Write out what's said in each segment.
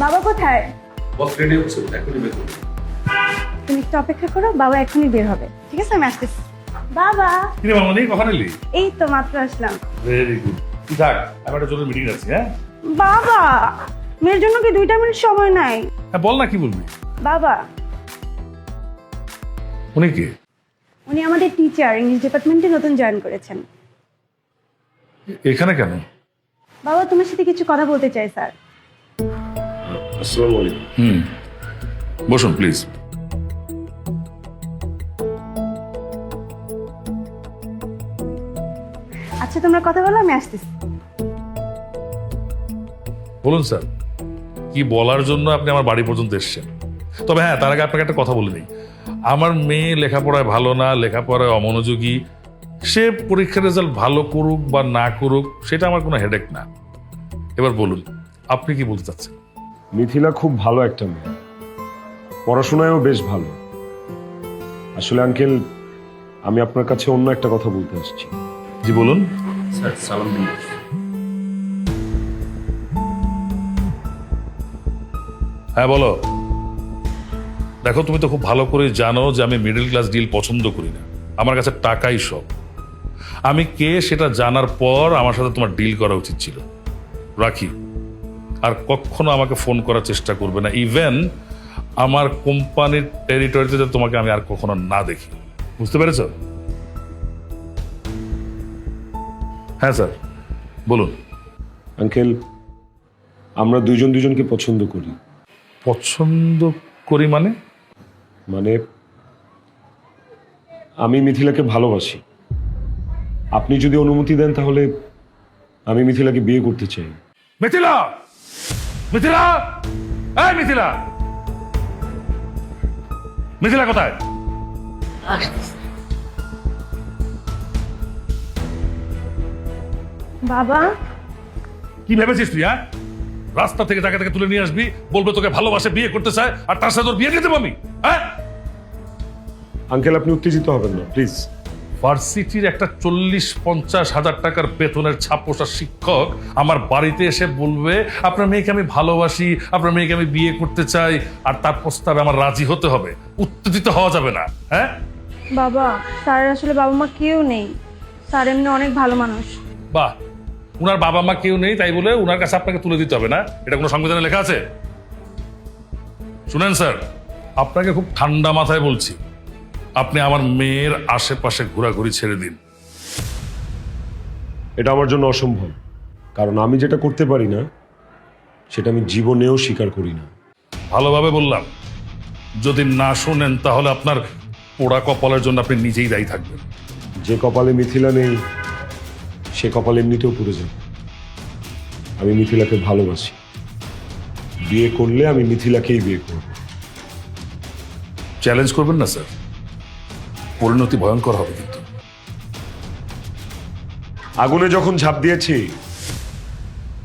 বাবা কোথায়? বস রেডি হচ্ছে এখনই বের করবে তুমি একটু অপেক্ষা করো বাবা এখনই বের হবে। ঠিক আছে আমি আসতেছি। বাবা! কিরে মামনি কখন এলি এই তো মাত্র আসলাম। ভেরি গুড তুই থাক আমার একটা জরুরি মিটিং আছে হ্যাঁ? বাবা! মেয়ের জন্য কি দুইটা মিনিট সময় নাই? হ্যাঁ বল না কি বলবি? বাবা! উনি কে? উনি আমাদের টিচার ইংলিশ ডিপার্টমেন্টে নতুন জয়েন করেছেন। এখানে কেন? বাবা তোমার সাথে কিছু কথা বলতে চাই স্যার। আসসালামু আলাইকুম। হুম। বসুন প্লিজ আচ্ছা তোমরা কথা বলো আমি আসতেছি। বলুন স্যার কি বলার জন্য আপনি আমার বাড়ি পর্যন্ত এসেছেন? তবে হ্যাঁ তার আগে আপনাকে একটা কথা বলে নিই। আমার মেয়ে লেখাপড়ায় ভালো না লেখাপড়ায় অমনোযোগী। সে পরীক্ষার রেজাল্ট ভালো করুক বা না করুক সেটা আমার কোনো হেডেক না। এবার বলুন আপনি কি বলতে চাচ্ছেন? মিথিলা খুব ভালো একটা মেয়ে। পড়াশোনায়ও বেশ ভালো। আসলে আঙ্কেল আমি আপনার কাছে অন্য একটা কথা বলতে আসছি। জি বলুন। স্যার সালাম হ্যাঁ বলো। দেখো তুমি তো খুব ভালো করে জানো যে আমি মিডল ক্লাস ডিল পছন্দ করি না। আমার কাছে টাকাই সব। আমি কে সেটা জানার পর আমার সাথে তোমার ডিল করা উচিত ছিল। রাখি। আর কখনো আমাকে ফোন করার চেষ্টা করবে না। ইভেন আমার কোম্পানির টেরিটরিতে তোমাকে আমি আর কখনো না দেখি। বুঝতে পেরেছ? হ্যাঁ স্যার। বলুন। আঙ্কেল আমরা দুজন দুজনকে পছন্দ করি। পছন্দ করি মানে? মানে আমি মিথিলাকে ভালোবাসি। আপনি যদি অনুমতি দেন তাহলে আমি মিথিলাকে বিয়ে করতে চাই। মিথিলা! মিথিলা! এই মিথিলা! মিথিলা কোথায়? বাবা। কি ভেবেছিস তুই হ্যাঁ? রাস্তা থেকে জায়গা থেকে তুলে নিয়ে আসবি বলবে তোকে ভালোবাসে বিয়ে করতে চায় আর তার সাথে তোর বিয়ে দিতে আমি হ্যাঁ? আঙ্কেল আপনি উত্তেজিত হবেন না প্লিজ। ভার্সিটির একটা চল্লিশ পঞ্চাশ হাজার টাকার বেতনের ছাপোষা শিক্ষক আমার বাড়িতে এসে বলবে আপনার মেয়েকে আমি ভালোবাসি আপনার মেয়েকে আমি বিয়ে করতে চাই। আর তার প্রস্তাবে আমার রাজি হতে হবে। উত্তেজিত হওয়া যাবে না হ্যাঁ? বাবা স্যার আসলে বাবা মা কেউ নেই। স্যার এমনি অনেক ভালো মানুষ। বাহ উনার বাবা মা কেউ নেই তাই বলে উনার কাছে আপনাকে তুলে দিতে হবে না? এটা কোনো সংবিধানে লেখা আছে? শুনেন স্যার আপনাকে খুব ঠান্ডা মাথায় বলছি। আপনি আমার মেয়ের আশেপাশে ঘোরাঘুরি ছেড়ে দিন। এটা আমার জন্য অসম্ভব। কারণ আমি যেটা করতে পারি না সেটা আমি জীবনেও স্বীকার করি না। ভালোভাবে বললাম যদি না শোনেন তাহলে আপনার পোড়া কপালের জন্য আপনি নিজেই দায়ী থাকবেন। যে কপালে মিথিলা নেই সে কপাল এমনিতেও পুড়ে যাবে। আমি মিথিলাকে ভালোবাসি। বিয়ে করলে আমি মিথিলাকেই বিয়ে করব। চ্যালেঞ্জ করবেন না স্যার পরিণতি ভয়ঙ্কর হবে কিন্তু। আগুনে যখন ঝাঁপ দিয়েছি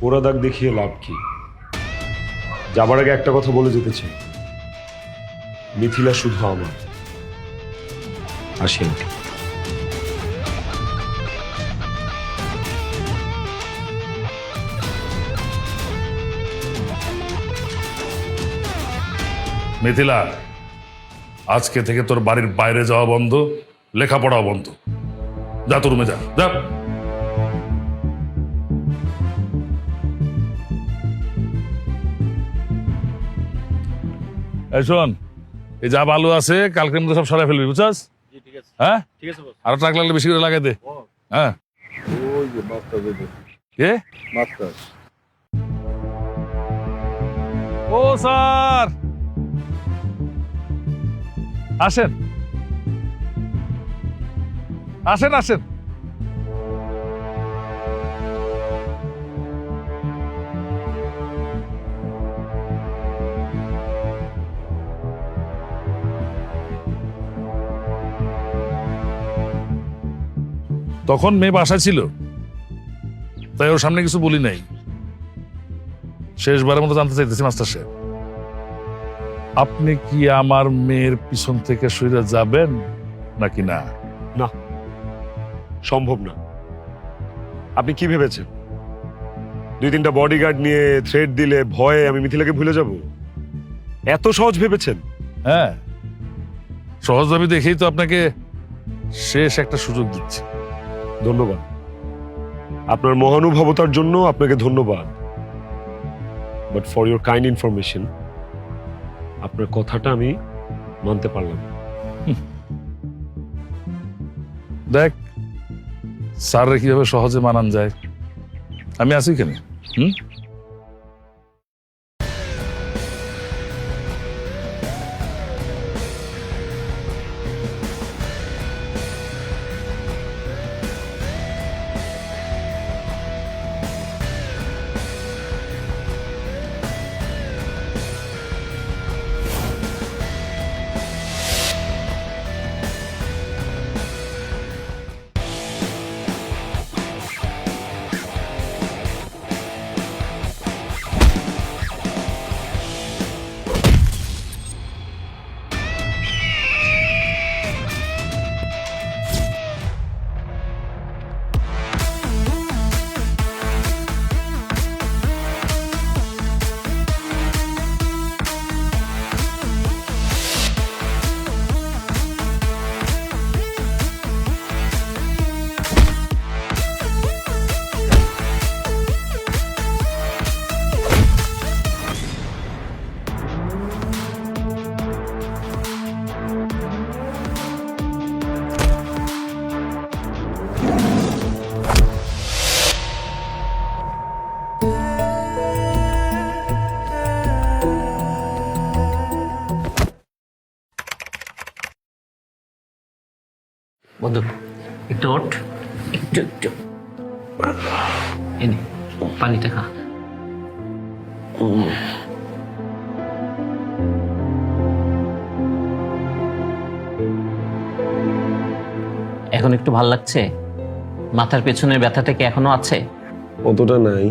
পোড়া দাগ দেখিয়ে লাভ কি? যাবার আগে একটা কথা বলে যেতে চাই। মিথিলা শুধু আমার। আসি আঙ্কেল। মিথিলা আজকে থেকে তোর বাড়ির বাইরে যাওয়া বন্ধ লেখাপড়াও বন্ধ। যা তোর রুমে যা যা। শোন এই যা বালু আছে কালকের মধ্যে সব সরাই ফেলবি বুঝছস? হ্যাঁ? ঠিক আছে বস। আরও ট্রাক লাগলে বেশি করে লাগাই দে। হ্যাঁ। কে? মাস্টার ও স্যার! আসেন। আসেন আসেন। তখন মেয়ে বাসা ছিল। তাই ওর সামনে কিছু বলি নাই। শেষবারের মতো জানতে চাইতেছি মাস্টার সাহেব। আপনি কি আমার মেয়ের পিছন থেকে সরে যাবেন নাকি না? না সম্ভব না। আপনি কি ভেবেছেন? দুই তিনটা বডিগার্ড নিয়ে থ্রেড দিলে ভয়ে আমি মিথিলাকে ভুলে যাব? এত সহজ ভেবেছেন? হ্যাঁ সহজ দাবি দেখেই তো আপনাকে শেষ একটা সুযোগ দিচ্ছি। ধন্যবাদ। আপনার মহানুভবতার জন্য আপনাকে ধন্যবাদ। But for your kind information আপনার কথাটা আমি মানতে পারলাম। দেখ স্যার কীভাবে সহজে মানান যায়? আমি আছি কেন? হুম? বন্ধু একটু ওঠ। একটু একটু। এনে পানিটা খা। এখন একটু ভালো লাগছে? মাথার পেছনের ব্যথাটা কি এখনও আছে? অতটা নাই।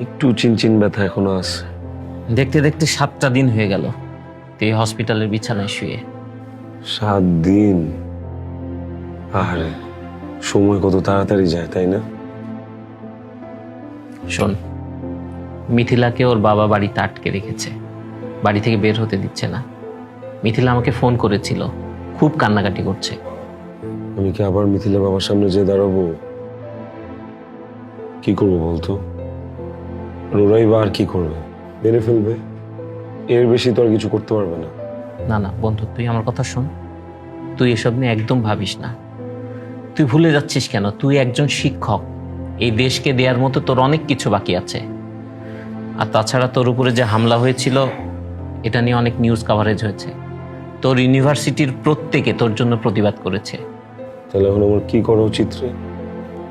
একটু চিনচিন ব্যথা এখনও আছে। দেখতে দেখতে সাতটা দিন হয়ে গেল। তুই হসপিটালের বিছানায় শুয়ে। সাত দিন? আরে সময় কত তাড়াতাড়ি যায় তাই না? শোন মিথিলাকে ওর বাবা বাড়িতে আটকে রেখেছে। বাড়ি থেকে বের হতে দিচ্ছে না। মিথিলা আমাকে ফোন করেছিল খুব কান্নাকাটি করছে। আমি কি আবার মিথিলা বাবার সামনে যেয়ে দাঁড়াবো? কি করব বলতো? রোরাই বা আর কি করবে? মেরে ফেলবে? এর বেশি তো আর কিছু করতে পারবে না। না না বন্ধু তুই আমার কথা শোন। তুই এসব নিয়ে একদম ভাবিস না। তুই ভুলে যাচ্ছিস কেন? তুই একজন শিক্ষক। এই দেশকে দেওয়ার মতো তোর অনেক কিছু বাকি আছে। আর তাছাড়া তোর উপরে যে হামলা হয়েছিল এটা নিয়ে অনেক নিউজ কাভারেজ হয়েছে। তোর ইউনিভার্সিটির প্রত্যেকে তোর জন্য প্রতিবাদ করেছে। তাহলে এখন আমার কি করা উচিত রে?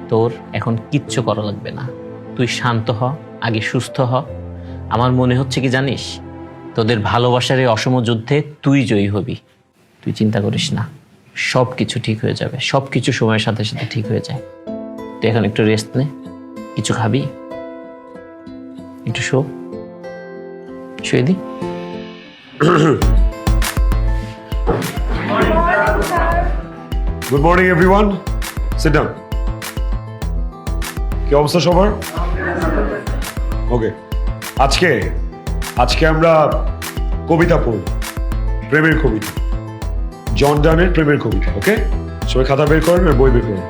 তোর এখন কিচ্ছু করা লাগবে না। তুই শান্ত হ আগে সুস্থ হ। আমার মনে হচ্ছে কি জানিস? তোদের ভালোবাসার এই অসম যুদ্ধে তুই জয়ী হবি। তুই চিন্তা করিস না। সব কিছু ঠিক হয়ে যাবে সব কিছু সময়ের সাথে সাথে ঠিক হয়ে যায়। তুই এখন একটু রেস্ট নে, কিছু খাবি, একটু শো। শুয়ে দি। Good morning everyone sit down কি অবস্থা সবার? ওকে আজকে আজকে আমরা কবিতা পড়ব প্রেমের কবিতা। জন ডানের প্রেমের কবিতা ওকে সবাই খাতা বের করেন আর বই বের করেন।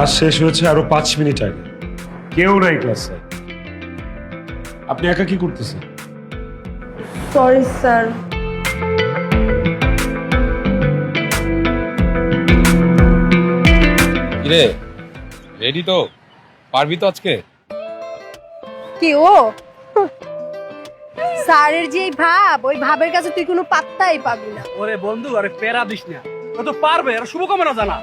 ক্লাস শেষ হয়েছে আরও পাঁচ মিনিট আগে। কেউ নাই ক্লাসে। আপনি একা কি করতেছেন? সরি স্যার কিরে? রেডি তো? পারবি তো আজকে? কি ও? স্যারের যে ভাব ওই ভাবের কাছে তুই কোনো পাত্তাই পাবি না। ওরে বন্ধু আরে প্যারা দিস না। ও তো পারবে আর শুভকামনা জানা।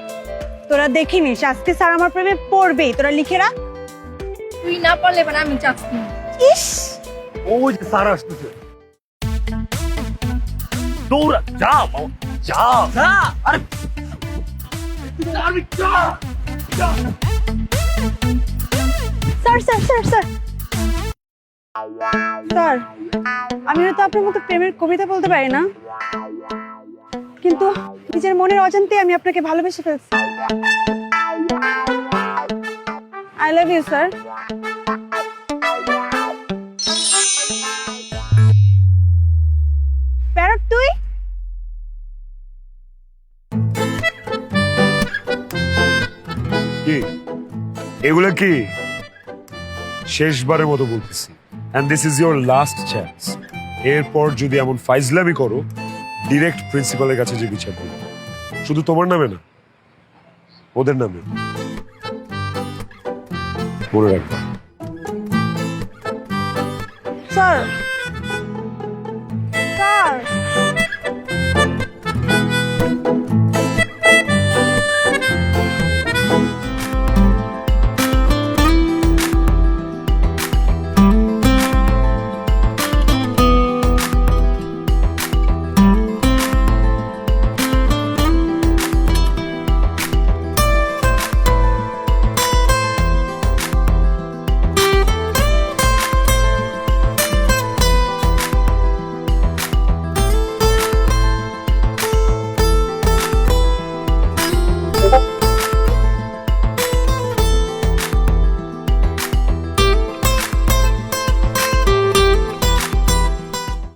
তোরা দেখে নিস আজকে স্যার আমার প্রেমে পড়বেই তোরা লিখে রাখ। তুই না পারলে এবার আমি চাচ্ছি ইস! ওই যে স্যার আসতেছে। দৌড়া যা মামা, যা। আরে sir sir sir sir. Sir আমি হয়তো আপনার মতো প্রেমের কবিতা বলতে পারি না। কিন্তু নিজের মনের অজান্তে আমি আপনাকে ভালোবেসে ফেলছি। আই লাভ ইউ স্যার এগুলো কি? শেষবারের মতো বলতেছি। And this is your last chance এরপর যদি এমন ফাইজলামি করো ডিরেক্ট প্রিন্সিপালের কাছে যে বিচার দিবে শুধু তোমার নামে না, ওদের নামে। মনে রাখবে। স্যার